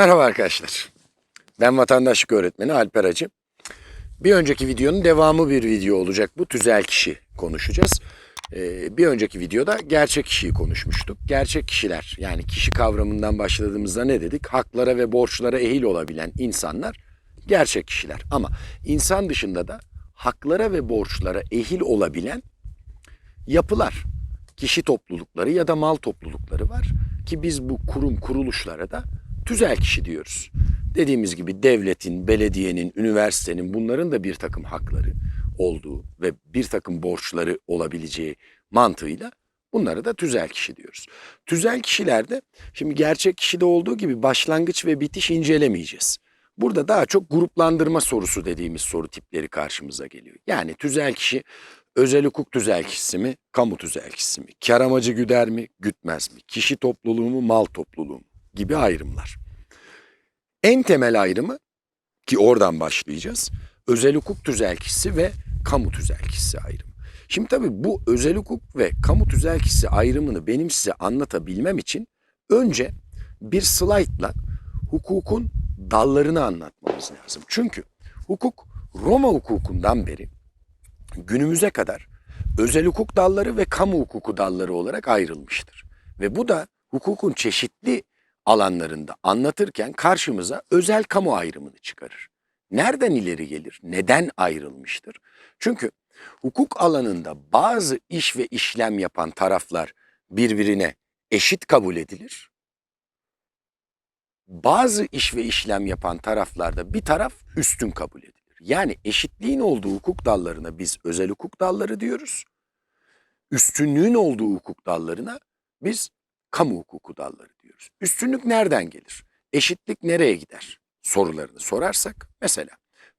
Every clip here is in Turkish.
Merhaba arkadaşlar. Ben vatandaşlık öğretmeni Alper Acı. Bir önceki videonun devamı bir video olacak bu. Tüzel kişi konuşacağız. Ee, bir önceki videoda gerçek kişiyi konuşmuştuk. Gerçek kişiler yani kişi kavramından başladığımızda ne dedik? Haklara ve borçlara ehil olabilen insanlar gerçek kişiler. Ama insan dışında da haklara ve borçlara ehil olabilen yapılar, kişi toplulukları ya da mal toplulukları var ki biz bu kurum kuruluşlara da tüzel kişi diyoruz. Dediğimiz gibi devletin, belediyenin, üniversitenin bunların da bir takım hakları olduğu ve bir takım borçları olabileceği mantığıyla bunlara da tüzel kişi diyoruz. Tüzel kişilerde şimdi gerçek kişide olduğu gibi başlangıç ve bitiş incelemeyeceğiz. Burada daha çok gruplandırma sorusu dediğimiz soru tipleri karşımıza geliyor. Yani tüzel kişi özel hukuk tüzel kişisi mi, kamu tüzel kişisi mi, kar amacı güder mi, gütmez mi, kişi topluluğu mu, mal topluluğu mu gibi ayrımlar. En temel ayrımı ki oradan başlayacağız. Özel hukuk tüzel kişisi ve kamu tüzel kişisi ayrımı. Şimdi tabii bu özel hukuk ve kamu tüzel kişisi ayrımını benim size anlatabilmem için önce bir slaytla hukukun dallarını anlatmamız lazım. Çünkü hukuk Roma hukukundan beri günümüze kadar özel hukuk dalları ve kamu hukuku dalları olarak ayrılmıştır. Ve bu da hukukun çeşitli alanlarında anlatırken karşımıza özel kamu ayrımını çıkarır. Nereden ileri gelir? Neden ayrılmıştır? Çünkü hukuk alanında bazı iş ve işlem yapan taraflar birbirine eşit kabul edilir. Bazı iş ve işlem yapan taraflarda bir taraf üstün kabul edilir. Yani eşitliğin olduğu hukuk dallarına biz özel hukuk dalları diyoruz. Üstünlüğün olduğu hukuk dallarına biz kamu hukuku dalları. Üstünlük nereden gelir? Eşitlik nereye gider? Sorularını sorarsak mesela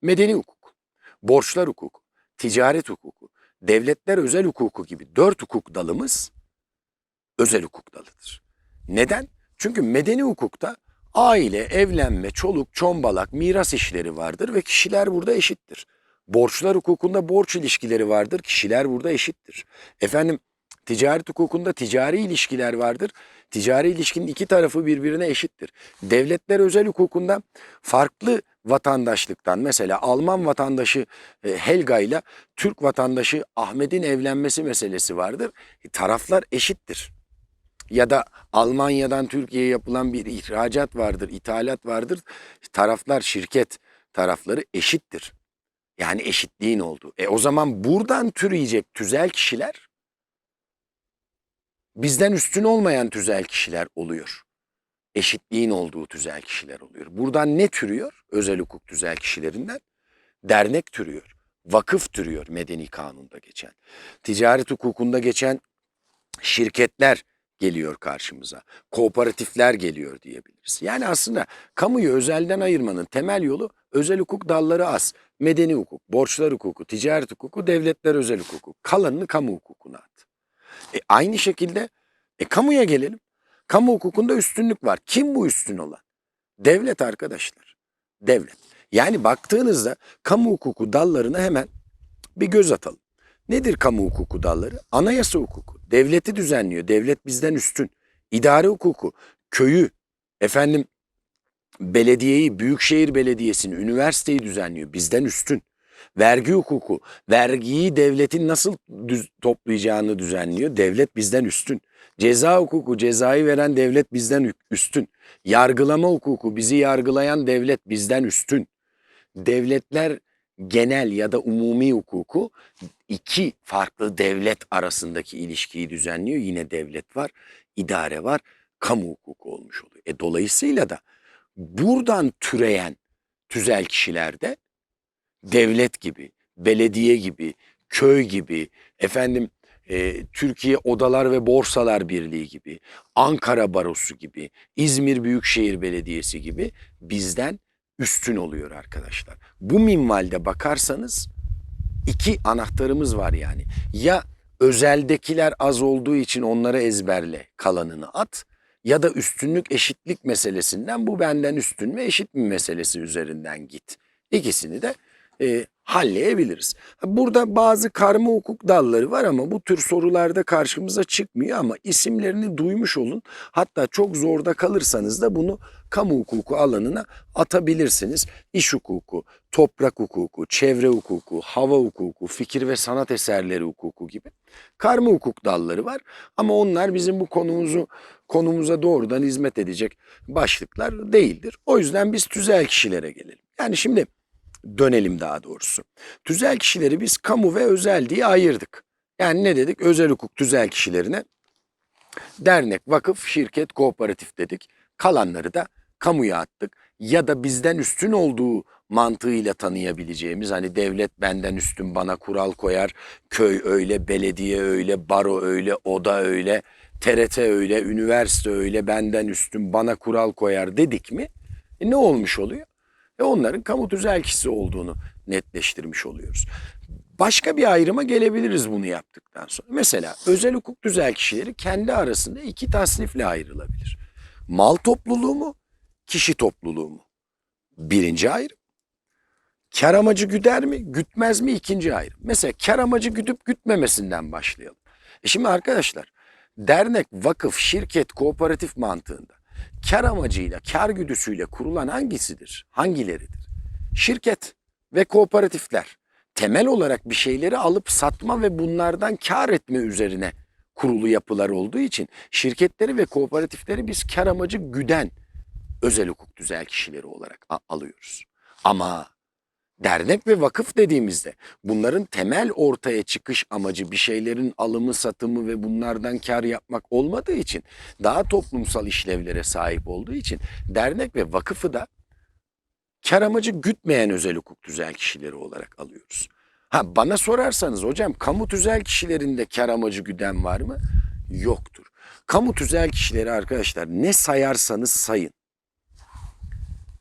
medeni hukuk, borçlar hukuku, ticaret hukuku, devletler özel hukuku gibi dört hukuk dalımız özel hukuk dalıdır. Neden? Çünkü medeni hukukta aile, evlenme, çoluk, çombalak, miras işleri vardır ve kişiler burada eşittir. Borçlar hukukunda borç ilişkileri vardır, kişiler burada eşittir. Efendim ticaret hukukunda ticari ilişkiler vardır. Ticari ilişkinin iki tarafı birbirine eşittir. Devletler özel hukukunda farklı vatandaşlıktan mesela Alman vatandaşı e, Helga ile Türk vatandaşı Ahmet'in evlenmesi meselesi vardır. E, taraflar eşittir. Ya da Almanya'dan Türkiye'ye yapılan bir ihracat vardır, ithalat vardır. Taraflar, şirket tarafları eşittir. Yani eşitliğin olduğu. E o zaman buradan türeyecek tüzel kişiler bizden üstün olmayan tüzel kişiler oluyor. Eşitliğin olduğu tüzel kişiler oluyor. Buradan ne türüyor? Özel hukuk tüzel kişilerinden. Dernek türüyor. Vakıf türüyor medeni kanunda geçen. Ticaret hukukunda geçen şirketler geliyor karşımıza. Kooperatifler geliyor diyebiliriz. Yani aslında kamuyu özelden ayırmanın temel yolu özel hukuk dalları az. Medeni hukuk, borçlar hukuku, ticaret hukuku, devletler özel hukuku. Kalanını kamu hukukuna at. E aynı şekilde e kamuya gelelim. Kamu hukukunda üstünlük var. Kim bu üstün olan? Devlet arkadaşlar. Devlet. Yani baktığınızda kamu hukuku dallarına hemen bir göz atalım. Nedir kamu hukuku dalları? Anayasa hukuku. Devleti düzenliyor. Devlet bizden üstün. İdare hukuku. Köyü, efendim belediyeyi, büyükşehir belediyesini, üniversiteyi düzenliyor. Bizden üstün. Vergi hukuku. Vergiyi devletin nasıl düz, toplayacağını düzenliyor. Devlet bizden üstün. Ceza hukuku, cezayı veren devlet bizden üstün. Yargılama hukuku, bizi yargılayan devlet bizden üstün. Devletler genel ya da umumi hukuku iki farklı devlet arasındaki ilişkiyi düzenliyor. Yine devlet var, idare var, kamu hukuku olmuş oluyor. E dolayısıyla da buradan türeyen tüzel kişilerde devlet gibi, belediye gibi, köy gibi, efendim e, Türkiye Odalar ve Borsalar Birliği gibi, Ankara Barosu gibi, İzmir Büyükşehir Belediyesi gibi bizden üstün oluyor arkadaşlar. Bu minvalde bakarsanız iki anahtarımız var yani. Ya özeldekiler az olduğu için onları ezberle kalanını at ya da üstünlük eşitlik meselesinden bu benden üstün mü eşit mi meselesi üzerinden git. İkisini de e, halleyebiliriz. Burada bazı karma hukuk dalları var ama bu tür sorularda karşımıza çıkmıyor ama isimlerini duymuş olun. Hatta çok zorda kalırsanız da bunu kamu hukuku alanına atabilirsiniz. İş hukuku, toprak hukuku, çevre hukuku, hava hukuku, fikir ve sanat eserleri hukuku gibi karma hukuk dalları var. Ama onlar bizim bu konumuzu konumuza doğrudan hizmet edecek başlıklar değildir. O yüzden biz tüzel kişilere gelelim. Yani şimdi dönelim daha doğrusu. Tüzel kişileri biz kamu ve özel diye ayırdık. Yani ne dedik? Özel hukuk tüzel kişilerine dernek, vakıf, şirket, kooperatif dedik. Kalanları da kamuya attık. Ya da bizden üstün olduğu mantığıyla tanıyabileceğimiz hani devlet benden üstün bana kural koyar, köy öyle, belediye öyle, baro öyle, oda öyle, TRT öyle, üniversite öyle benden üstün bana kural koyar dedik mi? E ne olmuş oluyor? Ve onların kamu tüzel kişisi olduğunu netleştirmiş oluyoruz. Başka bir ayrıma gelebiliriz bunu yaptıktan sonra. Mesela özel hukuk tüzel kişileri kendi arasında iki tasnifle ayrılabilir. Mal topluluğu mu, kişi topluluğu mu? Birinci ayrım. Kar amacı güder mi, gütmez mi? İkinci ayrım. Mesela kar amacı güdüp gütmemesinden başlayalım. E şimdi arkadaşlar, dernek, vakıf, şirket, kooperatif mantığında kar amacıyla, kar güdüsüyle kurulan hangisidir? Hangileridir? Şirket ve kooperatifler temel olarak bir şeyleri alıp satma ve bunlardan kar etme üzerine kurulu yapılar olduğu için şirketleri ve kooperatifleri biz kar amacı güden özel hukuk düzel kişileri olarak alıyoruz. Ama dernek ve vakıf dediğimizde bunların temel ortaya çıkış amacı bir şeylerin alımı satımı ve bunlardan kar yapmak olmadığı için daha toplumsal işlevlere sahip olduğu için dernek ve vakıfı da kar amacı gütmeyen özel hukuk tüzel kişileri olarak alıyoruz. Ha bana sorarsanız hocam kamu tüzel kişilerinde kar amacı güden var mı? Yoktur. Kamu tüzel kişileri arkadaşlar ne sayarsanız sayın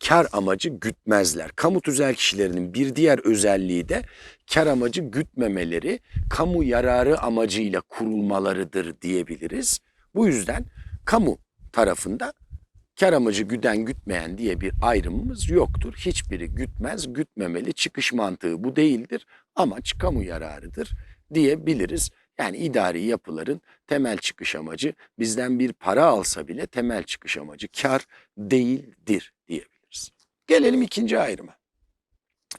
kar amacı gütmezler. Kamu tüzel kişilerinin bir diğer özelliği de kar amacı gütmemeleri, kamu yararı amacıyla kurulmalarıdır diyebiliriz. Bu yüzden kamu tarafında kar amacı güden gütmeyen diye bir ayrımımız yoktur. Hiçbiri gütmez, gütmemeli. Çıkış mantığı bu değildir. Amaç kamu yararıdır diyebiliriz. Yani idari yapıların temel çıkış amacı bizden bir para alsa bile temel çıkış amacı kar değildir. Gelelim ikinci ayrıma.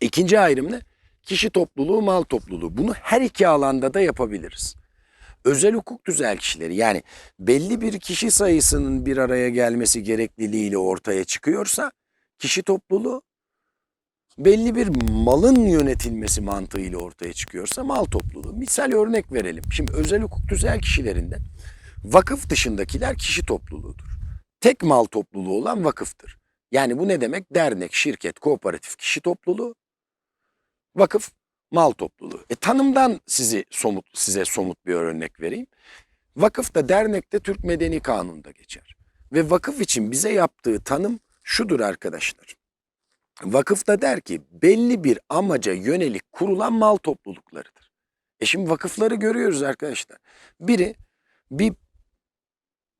İkinci ayrım ne? Kişi topluluğu, mal topluluğu. Bunu her iki alanda da yapabiliriz. Özel hukuk tüzel kişileri yani belli bir kişi sayısının bir araya gelmesi gerekliliğiyle ortaya çıkıyorsa kişi topluluğu belli bir malın yönetilmesi mantığıyla ortaya çıkıyorsa mal topluluğu. Misal örnek verelim. Şimdi özel hukuk tüzel kişilerinde vakıf dışındakiler kişi topluluğudur. Tek mal topluluğu olan vakıftır. Yani bu ne demek? Dernek, şirket, kooperatif, kişi topluluğu, vakıf, mal topluluğu. E tanımdan sizi somut size somut bir örnek vereyim. Vakıf da dernek de Türk Medeni Kanunu'nda geçer. Ve vakıf için bize yaptığı tanım şudur arkadaşlar. Vakıf da der ki belli bir amaca yönelik kurulan mal topluluklarıdır. E şimdi vakıfları görüyoruz arkadaşlar. Biri bir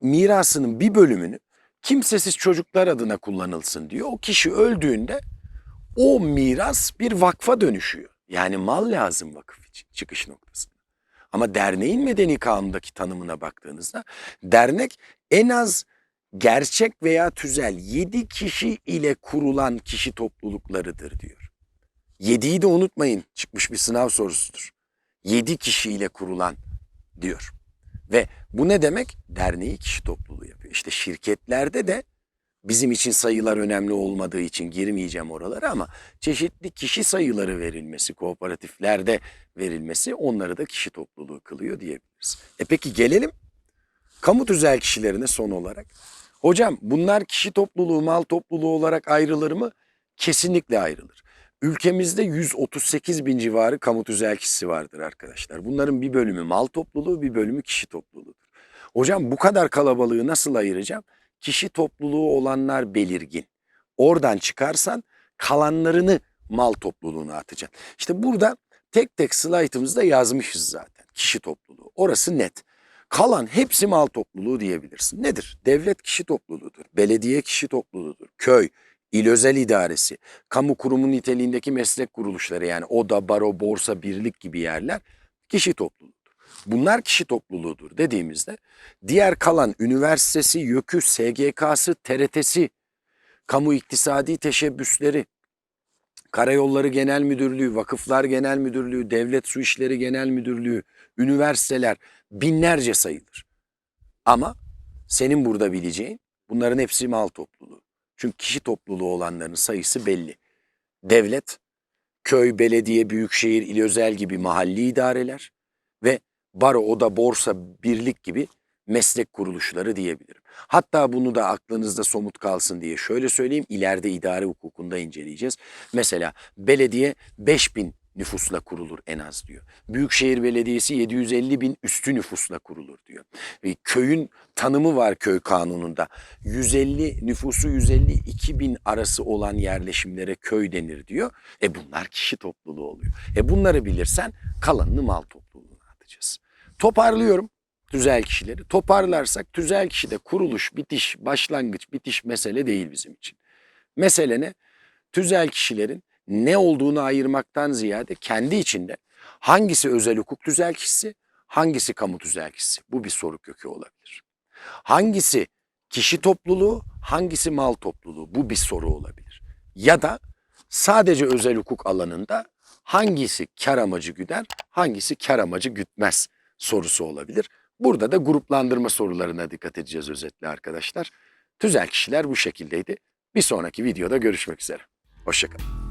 mirasının bir bölümünü kimsesiz çocuklar adına kullanılsın diyor. O kişi öldüğünde o miras bir vakfa dönüşüyor. Yani mal lazım vakıf için çıkış noktasında. Ama derneğin medeni kanundaki tanımına baktığınızda dernek en az gerçek veya tüzel yedi kişi ile kurulan kişi topluluklarıdır diyor. Yediyi de unutmayın çıkmış bir sınav sorusudur. Yedi kişi ile kurulan diyor. Ve bu ne demek? Derneği kişi topluluğu yapıyor. İşte şirketlerde de bizim için sayılar önemli olmadığı için girmeyeceğim oralara ama çeşitli kişi sayıları verilmesi, kooperatiflerde verilmesi onları da kişi topluluğu kılıyor diyebiliriz. E peki gelelim kamu tüzel kişilerine son olarak. Hocam bunlar kişi topluluğu, mal topluluğu olarak ayrılır mı? Kesinlikle ayrılır. Ülkemizde 138 bin civarı kamu tüzel kişisi vardır arkadaşlar. Bunların bir bölümü mal topluluğu, bir bölümü kişi topluluğudur. Hocam bu kadar kalabalığı nasıl ayıracağım? Kişi topluluğu olanlar belirgin. Oradan çıkarsan kalanlarını mal topluluğuna atacaksın. İşte burada tek tek slaytımızda yazmışız zaten. Kişi topluluğu. Orası net. Kalan hepsi mal topluluğu diyebilirsin. Nedir? Devlet kişi topluluğudur. Belediye kişi topluluğudur. Köy, il özel idaresi, kamu kurumu niteliğindeki meslek kuruluşları yani oda, baro, borsa, birlik gibi yerler kişi topluluğudur. Bunlar kişi topluluğudur dediğimizde diğer kalan üniversitesi, YÖK'ü, SGK'sı, TRT'si, kamu iktisadi teşebbüsleri, Karayolları Genel Müdürlüğü, Vakıflar Genel Müdürlüğü, Devlet Su İşleri Genel Müdürlüğü, üniversiteler binlerce sayılır. Ama senin burada bileceğin bunların hepsi mal topluluğu. Çünkü kişi topluluğu olanların sayısı belli. Devlet, köy, belediye, büyükşehir, il özel gibi mahalli idareler ve baro, oda, borsa, birlik gibi meslek kuruluşları diyebilirim. Hatta bunu da aklınızda somut kalsın diye şöyle söyleyeyim. ileride idare hukukunda inceleyeceğiz. Mesela belediye 5000 nüfusla kurulur en az diyor. Büyükşehir Belediyesi 750 bin üstü nüfusla kurulur diyor. Ve köyün tanımı var köy kanununda. 150 nüfusu 152 bin arası olan yerleşimlere köy denir diyor. E bunlar kişi topluluğu oluyor. E bunları bilirsen kalanını mal topluluğuna atacağız. Toparlıyorum tüzel kişileri. Toparlarsak tüzel kişide kuruluş, bitiş, başlangıç, bitiş mesele değil bizim için. Mesele ne? Tüzel kişilerin ne olduğunu ayırmaktan ziyade kendi içinde hangisi özel hukuk tüzel kişisi, hangisi kamu tüzel kişisi? Bu bir soru kökü olabilir. Hangisi kişi topluluğu, hangisi mal topluluğu? Bu bir soru olabilir. Ya da sadece özel hukuk alanında hangisi kar amacı güder, hangisi kar amacı gütmez sorusu olabilir. Burada da gruplandırma sorularına dikkat edeceğiz özetle arkadaşlar. Tüzel kişiler bu şekildeydi. Bir sonraki videoda görüşmek üzere. Hoşçakalın.